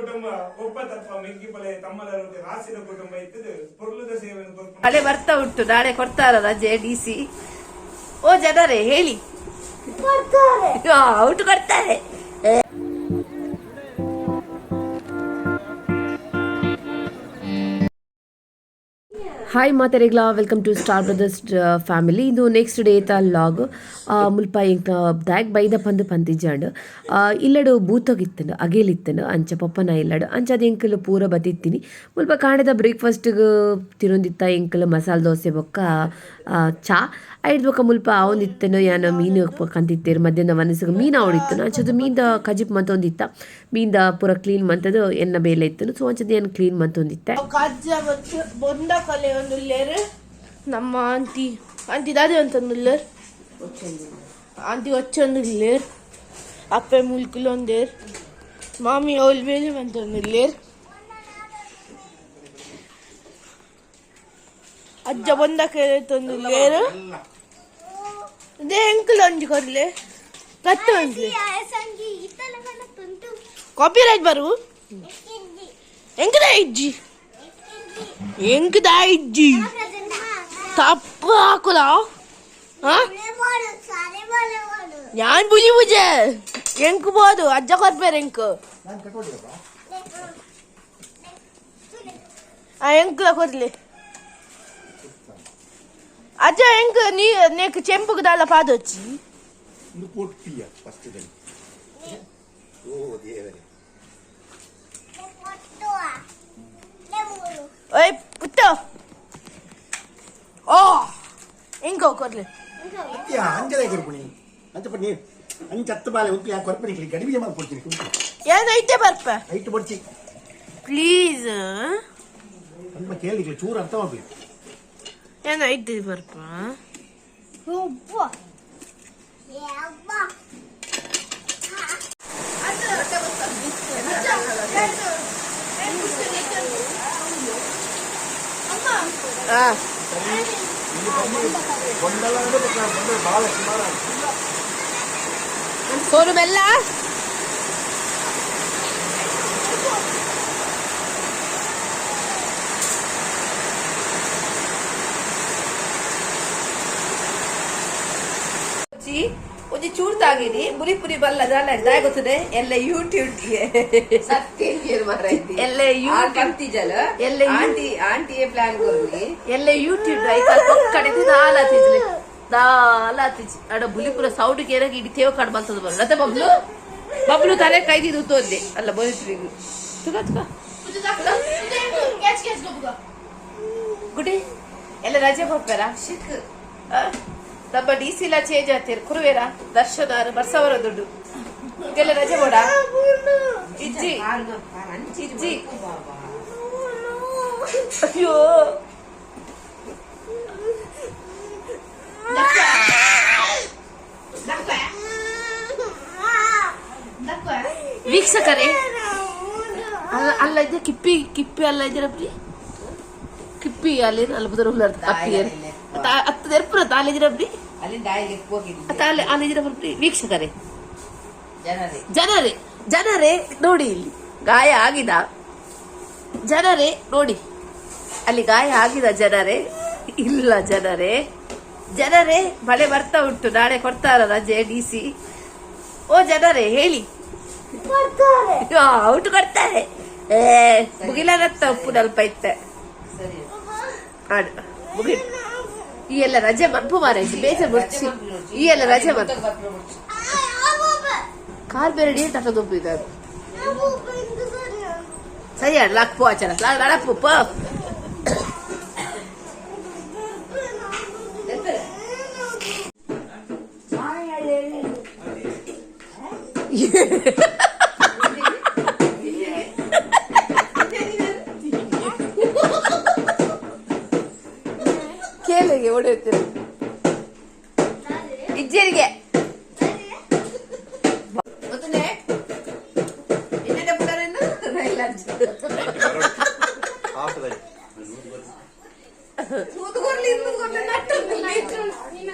ಕುಟುಂಬ ರಾಸಿದ ಪೊರ್ಲುದ ಸೇವೆಯನ್ನು ಮಳೆ ಬರ್ತಾ ಉಂಟು ನಾಳೆ ಕೊಡ್ತಾರ ರಜೆ ಡಿ ಸಿ ಓ ಜನರೇ ಹೇಳಿ. ಔಟ್ ಕೊಡ್ತಾರೆ. Hi ಮಾತಾಡಿಗ್ಲಾ welcome to star brothers family ಇದು ನೆಕ್ಸ್ಟ್ ಡೇ ತ ಲಾಗ್ ಮುಲ್ಪ ಇಂಕ ದಾಗ್ ಬೈದ ಪಂದು ಪಂತಿಜಾಂಡ್ ಇಲ್ಲಡು ಬೂತೋಗಿತ್ತನು ಅಗೇಲಿತ್ತನು ಅಂಚ ಪಪ್ಪನ ಇಲ್ಲಡು ಅಂಚ ಎಂಕಲು ಪೂರ ಬತ್ತಿತ್ತೀನಿ. ಮುಲ್ಪ ಕಾಣದ ಬ್ರೇಕ್ಫಾಸ್ಟ್ಗೆ ತಿರುಂದಿತ್ತ ಎಂಕಲು ಮಸಾಲೆ ದೋಸೆ ಬೊಕ್ಕ ಚಾ. ಐಡ್ ಬೊಕ್ಕ ಮುಲ್ಪ ಅವನಿತ್ತನು ಯಾನ ಮೀನು ಕಂತಿತ್ತೇರು, ಮಧ್ಯಾಹ್ನ ಮನಸ್ಸಿಗೆ ಮೀನು ಅವಳಿತ್ತನು ಅಂಚದು ಮೀನ್ದ ಕಜಿಪ್ ಮಂತೊಂದಿತ್ತ. ಮೀನ್ದ ಪೂರ ಕ್ಲೀನ್ ಮಂತದು ಎನ್ನ ಬೇಲೆ ಇತ್ತನು ಸೊ ಅಂಚದ ಏನು ಕ್ಲೀನ್ ಮಂತೊಂದಿತ್ತೆ. ಒಂದು ಇಲ್ಲೇರು ನಮ್ಮ ಆಂಟಿ ಆಂಟಿ ದಾದಿ ಅಂತಂದು ಇಲ್ಲೇರು ಆಂಟಿ ಒಚ್ಚೊಂದು ಇಲ್ಲೇರು ಅಪ್ಪೆ ಮುಲ್ಕುಲ್ ಒಂದೇರ್ ಮಾಮಿ ಅವಲ್ ಬೇಲಿ ಅಂತಂದು ಇಲ್ಲೇರು ಅಜ್ಜ ಬಂದ ಕೇಳಿ ತಂದು ಇಲ್ಲೇರು ಇದೇ ಎಂಕಲ್ ಒಂಜಿ ಕೊರ್ಲೆ ಕತ್ತು ಒಂಜಿ ಕಾಪಿರೈಟ್ ಬರು ಎಂಕಲ ಇಜ್ಜಿ ఏంకిదా ఇది తప్పు ఆకులా ഞാൻ പുലി പൂജ എനിക്ക് പോതു അജ്ജ കൊറപ്പേര് എനിക്ക് ആ എനിക്ക് കൊറില്ലേ അജ്ജ എനിക്ക് നീ നിനക്ക് ചെമ്പുക്ക് താഴെ പാത വെച്ചി ഓ ദേവരേ ಫಸ್ಟ್ದಲ್ಲಿ ಓ ದೇವರೇ ಓಯ್ ಪುಟ್ಟ ಓ ಹೆಂಗೋ ಕೊರ್ಲೆ ಯಾ ಅಂಜಲೇ ಕೊಡ್ಬಿಡಿ ಅಂತ ಪಡಿ ಅಂಚ ಹತ್ತು ಬಾಲೆ ಉಂಟು ಯಾಕೆ ಕೊಡ್ಬಿಡಿ ಗಡಿಬಿಗೆ ಮಾಡ್ಕೊಡ್ತೀನಿ ಏನೈತೆ ಬರ್ಪ ಹೈಟ್ ಬಡ್ಚಿ ಪ್ಲೀಸ್ ಅಂತ ಕೇಳಿಕ್ಕೆ ಚೂರು ಅರ್ಥ ಮಾಡ್ಬೇಕು ಏನೈತೆ ಬರ್ಪ ಆ ಭಾಳ ಸುಮಾರು ಸೋನು ಬೆಲ್ಲ ಒಂಜಿ ಪುರಿ ಪುರಿ ಬಲ್ಲ ದಾಲ ದಾಯ ಗೊತ್ತದೆ ಎಲ್ಲ ಯೂಟ್ಯೂಬ್ ಎಲ್ಲ ಯೂಟ್ಯೂಬ್ ಎಲ್ಲ ಆಂಟಿ ಆಂಟಿಯೇ ಪ್ಲಾನ್ ಕೊರ್ಲಿ ಎಲ್ಲ ಯೂಟ್ಯೂಬ್ ಕಡೆ ದಾಲಾತಿಜ್ಲಿ ದಾಲಾತಿಜ್ ಅಡ ಬುಲಿಪುರ ಸೌಡ್ ಕೇರಾಗಿ ಇಡೀ ತೇವ ಕಾಡ್ ಬರ್ತದ ಬರ ಲತ ಬಬ್ಲು? ಬಬ್ಲು ತಲೆ ಕೈದಿ ತೋದ್ದೆ ಅಲ್ಲ ಬೋಲಿಟ್ರಿಗು ತುಗ ತುಗ. ಗುಡಿ? ಎಲ್ಲ ರಜೆ ಹೋಗ್ತಾರ ಶಿಕ್. ನಮ್ಮ ಡಿ ಸಿ ಎಲ್ಲ ಚೇಂಜ್ ಆಗ್ತೀರಿ. ಕುರುವೇರ ದರ್ಶನ ಬರ್ಸವರ ದುಡ್ಡು. ಇದೆಲ್ಲ ರಜೆ ಬೋಡ ಇಜ್ಜಿ ಇಜ್ಜಿ ಅಯ್ಯೋ. ವೀಕ್ಷಕರೇ. ಅಲ್ಲ- ಅಲ್ಲ ಇದೆ ಕಿಪ್ಪಿ ಕಿಪ್ಪಿ ಅಲ್ಲ ಇದ್ದೀರಪ್ರಿ ಕಿಪ್ಪಿ ಅಲ್ಲಿ ಅಲ್ಲ ಬದರ ಅಪ್ಪಿ ಹತ್ತದ ಎರ್ಪುರ ಡಾಯಿಗೆ ಹೋಗಿದ್ವಿ. ತಾಲೆ ಅಲ್ಲಿದಿರಪ್ರಿ ವೀಕ್ಷಕರೇ. ಜನರೇ. ಜನರೇ ಜನರೇ ನೋಡಿ ಇಲ್ಲಿ ಗಾಯ ಆಗಿದ. ಜನರೇ ನೋಡಿ. ಅಲ್ಲಿ ಗಾಯ ಆಗಿದ ಜನರೇ ಇಲ್ಲ ಜನರೇ. ಜನರೇ ಮಳೆ ಬರ್ತಾ ಉಂಟು ನಾಳೆ ಕೊಡ್ತಾರ ರಜೆ ಡಿ ಸಿ. ಓ ಜನರೇ ಹೇಳಿ. ಔಟ್ ಕೊಡ್ತಾರೆ. ಏ ಮುಗಿಲನತ್ತ ಉಪ್ಪು ನಲ್ಪ ಇತ್ತೆ. ಸರಿ. ಆಡು ಮುಗಿ ಈ ಎಲ್ಲ ರಜೆ ಮನ್ಪು ಮಾರಾಯ್ತು ಬೇಜಾರ್ ಬರ್ಚಿ ಈ ಎಲ್ಲ ರಜೆ ಮನ್ಪು ಕಾಲ್ ಬೇರೆ ನೀರು ತಗೊಂಡೊಪ್ಪಿದ್ದಾರೆ ಸರಿ ಲಾಕ್ ಪೋ ಆಚಾರ ಲಡಪ್ಪು ಪೋ ಕೇಳಿಗೆ ಹೊಡೆಯುತ್ತೀರ ಇಜ್ಜರಿಗೆ ಗೊತ್ತನೆ ಇಜ್ಜರಿಗೆ.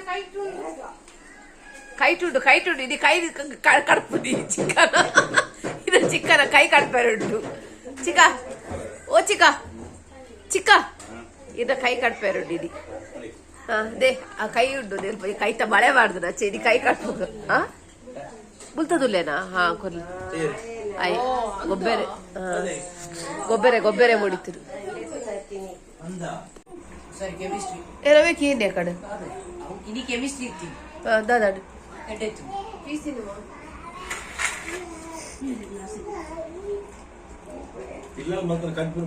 ಕೈ ಕೈಟುಂಡು ಕೈಟುಂಡು ಇದು ಕೈ ಕಡಪು ಚಿಕನ್ ಇದು ಚಿಕ್ಕನ ಕೈ ಕಟ್ಪೇರುಂಟು ಚಿಕ್ಕ ಓ ದೇ ಆ ಕೈ ಉಂಟು ಕೈ ತ ಮಳೆ ಮಾಡ್ದು ನಾ ಚೇದಿ ಕೈ ಕಟ್ಬೋದು ಹಾ? ಬುಲ್ತದುಲ್ಲೇನಾ ಹಾ ಕೊಲ್ಲಿ ಆಯ್ ಗೊಬ್ಬೆರೆ ಗೊಬ್ಬೆರೆ ಗೊಬ್ಬೆರೆ ಮುಡಿತಿರು ಎರವೇ ಕೇಂದ್ರ ಕಡೆ? ಇಡೀ ಕೆಮಿಸ್ಟ್ರಿ ದಾದಾಡು ಇಲ್ಲ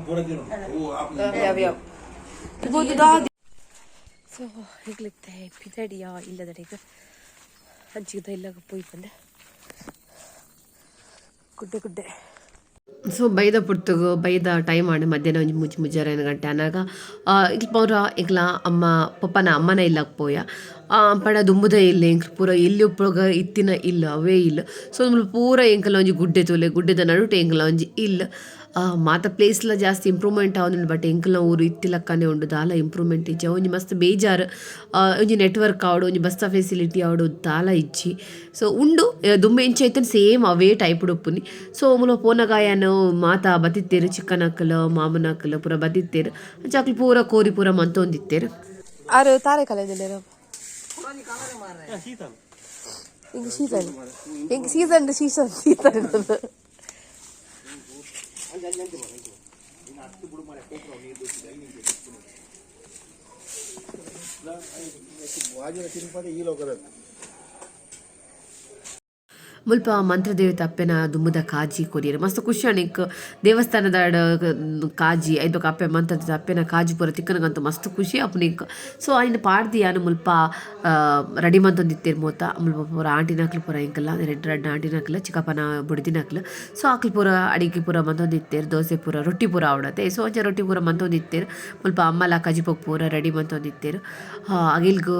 ಪೂರ ತಿನ್ನು. ಓ ಆಪ್ ಸೊ ಈಗಲಿತ್ತೆ ಪಿದಡಿಯ ಇಲ್ಲದಡೆ ಈಗ ಅಜ್ಜಿದ ಇಲ್ಲಾಗ ಪೋಯ್ ಬಂದೆ ಗುಡ್ಡೆ ಗುಡ್ಡೆ. ಸೊ, ಬೈದ ಪುರ್ತಗು, ಬೈದ ಟೈಮ್ ಆಡ ಮಧ್ಯಾಹ್ನ ಒಂಜಿ ಮುಜ್ ಮುಜ್ಜಾರ ಐದು ಗಂಟೆ ಅನ್ನಾಗ ಇಲ್ಲಿ ಪೌರ ಇಗ್ಲ ಅಮ್ಮ, ಪಪ್ಪನ ಅಮ್ಮನ ಇಲ್ಲ ಪೋಯ. ಪಡ ದುಂಬುದ ಇಲ್ಲ, ಎಂಕ್ ಪೂರ ಇಲ್ಲಿ ಉಪ್ಪಳಗ ಇತ್ತಿನ ಇಲ್ಲ, ಅವೇ ಇಲ್ಲ. ಸೊ ನಮ್ಮಲ್ಲಿ ಪೂರ ಎಂಕಲ ಒಂಜಿ ಗುಡ್ಡೆ ತೋಲೆ, ಗುಡ್ಡೆದ ನಡುಟೆ ಎಂಕಲ ಒಂಜಿ ಇಲ್ಲ. ಮಾತ ಪ್ಲೇಸ್ಲ ಜಾಸ್ತಿ ಇಂಪ್ರೂವ್ಮೆಂಟ್ ಆವೊಂದುಂಡು ಬಟ್ ಎಂಕಲ್ನ ಊರು ಇತ್ತಿಲಕ್ಕನೆ ಉಂಡು ದಾಲ ಇಂಪ್ರೂವ್ಮೆಂಟ್ ಇಜ್ಜಿ ಒಂಜಿ ಮಸ್ತ್ ಬೇಜಾರು ಆ, ಒಂಜಿ ನೆಟ್ವರ್ಕ್ ಆವಡು ಒಂಜಿ ಬಸ್ಸ ಫೆಸಿಲಿಟಿ ಆವಡು ದಾಲ ಇಜ್ಜಿ ಸೊ ಉಂಡು ಆ, ದುಂಬೆ ಎಂಚ ಐತನ್ ಸೇಮ್ ಅವೇ ಟೈಪ್ ಉಪ್ಪುನಿ ಸೊ ಮುಲ ಪೋನಗಾಯನು ಮಾತ ಬತ್ತಿತ್ತೇರು ಚಿಕ್ಕನಕ್ಕಲ ಮಾಮನಕ್ಕಲ ಪೂರ ಬತ್ತಿತ್ತೇರು ಅಂಚಾಕ್ಲು ಪೂರ ಕೋರಿ ಪೂರ ಮಂತೊಂದಿತ್ತೇರು ಆರು ತಾರೆ ಕಲೆದಿಲ್ಲೇರು ಇಂಗ ಸೀಸನ್ ಇಂಗ ಸೀಸನ್ ಸೀಸನ್ ಸೀಸನ್ ತಿರುಪತಿ ಈ ಲೋಕದಲ್ಲಿ ಮುಲ್ಪ ಮಂತ್ರದೇವತೆ ಅಪ್ಪೆನ ದುಮ್ಮದ ಕಾಜಿ ಕೊರಿಯರ್. ಮಸ್ತ್ ಖುಷಿ ಅನಿಕ್ ದೇವಸ್ಥಾನದ ಕಾಜಿ, ಐದು ಅಪ್ಪೆ ಮಂತ್ರದ ಅಪ್ಪೆನ ಕಾಜಿ ಪೂರ ತಿಕ್ಕನಗಂತೂ ಮಸ್ತ್ ಖುಷಿ ಅಪ್ಪನಿಕ್. ಸೊ ಆಯ್ನ ಪಾಡ್ದಿ ಯಾನು ಮುಲ್ಪ ರೆಡಿ ಮಂತೊಂದಿತ್ತೇರು ಮೋತ ಮುಲ್ಪ ಪೂರ ಆಂಟಿನಕ್ಲು ಪೂರ ಇಂಕಲ್ಲ, ರೆಡ್ ರೆಡ್ ಆಂಟಿನಕ್ಲ ಚಿಕ್ಕಪ್ಪನ ಬುಡ್ದಿನಕ್ಲು ಸೊ ಆಕ್ಲು ಪೂರ ಅಡಿಗೆ ಪೂರ ಮಂತೊಂದಿತ್ತೇರು ದೋಸೆ ಪೂರ, ರೊಟ್ಟಿ ಪೂರ ಆವಡತೆ ಸೊ ಅಂಚೆ ರೊಟ್ಟಿ ಪೂರ ಮಂತೊಂದಿತ್ತೇರು ಮುಲ್ಪ ಅಮ್ಮಲ ಕಾಜಿ ಪೊಕ್ ಪೂರ ರೆಡಿ ಮಂತೊಂದಿತ್ತೇರು ಅಗಿಲ್ಗು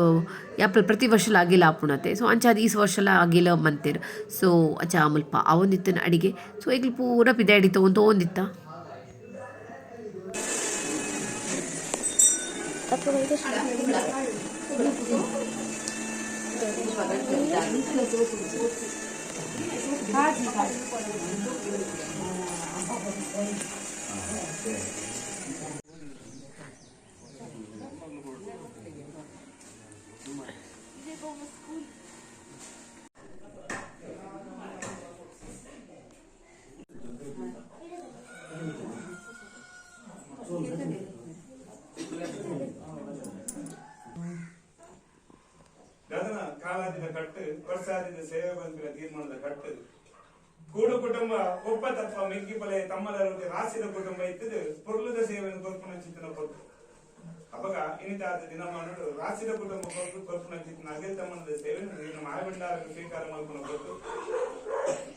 ಯಾಪಲ್ ಪ್ರತಿ ವರ್ಷಲ ಅಗಿಲ ಆಪುಣತೆ ಸೊ ಅಂಚಾದ ಈ ವರ್ಷಲ ಅಗಿಲ ಮಂತೇರು. ಸೊ ಅಚ್ಚ ಮುಲ್ಪ ಅವೊಂದಿತ್ತನ ಅಡಿಗೆ. ಸೊ ಈಗ ಪೂರ ಪಿದೆ ಅಡಿ ತಗೊಂಡ್ Thank ಗದನ ಕಾಲಾದಿನ ಕಟ್ಟು ವರ್ಷಾದಿನ ಸೇವೆ ಬಂದಿರ ತೀರ್ಮಾನದ ಕಟ್ಟದು ಕೂಡು ಕುಟುಂಬ, ಒಪ್ಪ ತತ್ವ ಮಿಕ್ಕಿ ಪಲೆ ತಮ್ಮಲರೊಂದಿ ರಾಸಿದ ಕುಟುಂಬ ಇತ್ತದೆ, ಪುರ್ಲದ ಸೇವೆಯನ್ನು ಕೊರ್ಪುನ ಚಿತ್ತನ ಕೊಟ್ಟು ಅಪಗ ಇನಿತಾದ ದಿನಮಾನಡು ರಾಸಿದ ಕುಟುಂಬ ಕೊಟ್ಟು ಕೊರ್ಪುನ ಚಿತ್ತನ ಅಗಿಲ್ ತಮ್ಮನದ ಸೇವೆ ನಿನ್ನ ಮಾಯಭಂಡಾರಕ್ಕೆ ಸ್ವೀಕಾರ ಮಾಡ್ಕೊಂಡು ಕೊಟ್ಟು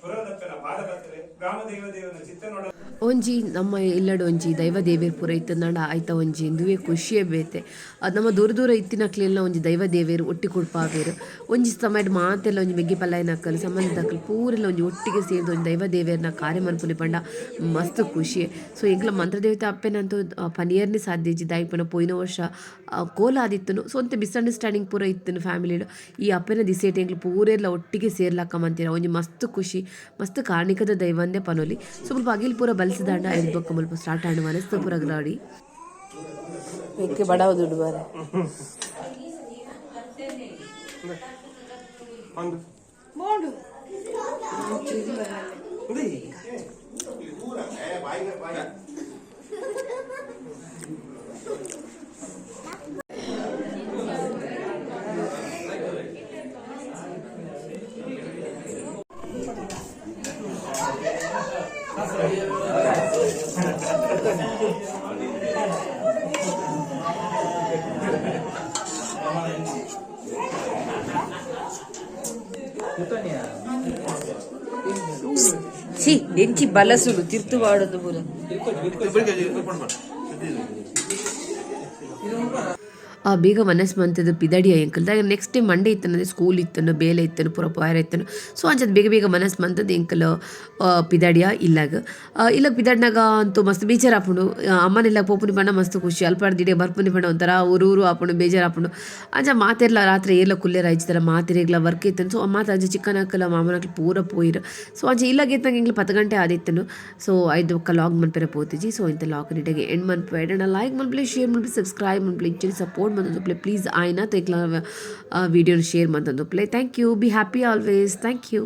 ಪುರದಪ್ಪನ ಪಾದಪತ್ರೆ ಗ್ರಾಮ ದೇವ ದೇವನ ಚಿತ್ತನೊಡ ಒಂಜಿ, ನಮ್ಮ ಇಲ್ಲಡು ಒಂಜಿ, ದೈವ ದೇವೇರು ಪೂರ ಇತ್ತಂದಾಂಡ ಆಯ್ತ ಒಂಜಿ ಎಂದುವೆ ಖುಷಿಯೇ ಬೇತೆ. ಅದು ನಮ್ಮ ದೂರ ದೂರ ಇತ್ತಿನಕ್ಲೆಲ್ಲ ಒಂಜಿ ದೈವ ದೇವೇರು ಒಟ್ಟಿ ಕೊಡ್ಪಾವೇರು. ಒಂಜಿ ಸಮಯಡ್ ಮಾತೆಲ್ಲ ಒಂಜಿ ಮೆಗ್ಗಿ ಪಲ್ಲಾಯಿನಕ್ಕಲು ಸಂಬಂಧಕ್ಕಲು ಪೂರೆಲ್ಲ ಒಂಜಿ ಒಟ್ಟಿಗೆ ಸೇರಿದ ಒಂಜಿ ದೈವ ದೇವೇರ್ನ ಕಾರ್ಯ ಮನ್ಪುಲಿ ಪಂಡ ಮಸ್ತ್ ಖುಷಿಯೇ. ಸೊ ಎಂಕ್ಲ ಮಂತ್ರದೇವತೆ ಅಪ್ಪೆನಂತೂ ಪನಿಯರ್ನೇ ಸಾಧ್ಯ ಇಜ್ಜಿ ದಾಯಿಪನ ಪೋಯಿನ ವರ್ಷ ಕೋಲ ಆದಿತ್ತು ಸೊ ಅಂತ ಮಿಸ್ಅಂಡರ್ಸ್ಟ್ಯಾಂಡಿಂಗ್ ಪೂರ ಇತ್ತನು ಫ್ಯಾಮಿಲಿಡು ಈ ಅಪ್ಪನ ದಿಸೇಟ್ ಎಂಕ್ಲು ಪೂರೆಲ್ಲ ಒಟ್ಟಿಗೆ ಸೇರ್ಲಕ್ಕ ಮಂತೀರ ಒಂಜಿ ಮಸ್ತ್ ಖುಷಿ, ಮಸ್ತ್ ಕಾರ್ಣಿಕದ ದೈವಂದೇ ಪನೋಲಿ. ಸೊ ಬಗಿಲ್ ಪೂರ ಪೂರ ಬಲ್ಸಿದಾಂಡ ಐದು ಬೊಕ್ಕ ಮುಲ್ಪ ಸ್ಟಾರ್ಟ್ ಆಂಡ್ ಮನಸ್ತು ಪೂರ ಗ್ಲಾಡಿ ಬೆಂಕಿ ಬಡವ ದುಡ್ಡು ಬಾರೆ ಛೀ ನೆಂಚಿ ಬಲಸುಲು ತಿರ್ತು ಮಾಡೋದು ಪೂರ ಆ, ಬೇಗ ಮನಸ್ಸು ಬಂತದ್ದು ಪಿದಡಿಯ ಎಂಕಲ್ದಾಗ ನೆಕ್ಸ್ಟ್ ಡೇ ಮಂಡೇ ಇತ್ತನ ಸ್ಕೂಲ್ ಇತ್ತನು ಬೇಲೆ ಇತ್ತನು ಪೂರ ಪಾಯರ ಇತ್ತನು ಸೊ ಅಂಚದ್ ಬೇಗ ಬೇಗ ಮನಸ್ಸು ಬಂತದ್ದು ಎಂಕಲ್ ಪಿದಡಿಯ ಇಲ್ಲಾಗ ಇಲ್ಲ ಪಿದಡ್ನಾಗ ಅಂತೂ ಮಸ್ತ್ ಬೇಜಾರು ಆಪುಂಡು. ಅಮ್ಮನೆಲ್ಲ ಪೋಪುನಿ ಬಣ್ಣ ಮಸ್ತ್ ಖುಷಿ. ಅಲ್ಪಾಡ್ದಿಡೆ ಬರ್ಪುನಿ ಬಣ್ಣ ಒಂಥರ ಊರು ಊರು ಆಪುಂಡು, ಬೇಜಾರು ಆಪುಂಡು. ಅಂಚ ಮಾತೆರ್ಲ ರಾತ್ರಿ ಏರ್ಲ ಕುಲ್ಲೆ ಆಯ್ತಾರ ಮಾತಿರೆಗ್ಲ ವರ್ಕ್ ಇತ್ತನು ಸೊ ಮಾತ ಅಜ್ಜ ಚಿಕ್ಕನ ಹಾಕಲ್ಲ ಮಾಮನಕ್ಲು ಪೂರ ಪೋಯಿರು. ಸೊ ಅಂಚ ಇಲ್ಲಾಗ ಎತ್ತಂಗೆ ಇಂಗ್ಲ ಪತ್ತು ಗಂಟೆ ಆದಿತ್ತನು ಸೊ ಐದು ಒಕ್ಕ ಲಾಗ್ ಮನ್ಪೆರ ಪೋತಿಜಿ. ಸೊ ಇಂಥ ಲಾಗ್ ನಿಟಗೆ ಎಂಡ್ ಮನ್ಪೇಡ ಲೈಕ್ ಮನ್ಪ್ಲಿ ಶೇರ್ ಮನ್ಪ್ಲಿ ಸಬ್ಸ್ಕ್ರೈಬ್ ಮನ್ಪ್ಲೆ. ಇಂಚಲಿ ಸಪೋರ್ಟ್ ಮಂತಂದು ಪ್ಲೀಸ್ ಆಯ್ನ ತೆಗ್ಲ ವಿಡಿಯೋನ share ಮಂತಂದು play thank you be happy always thank you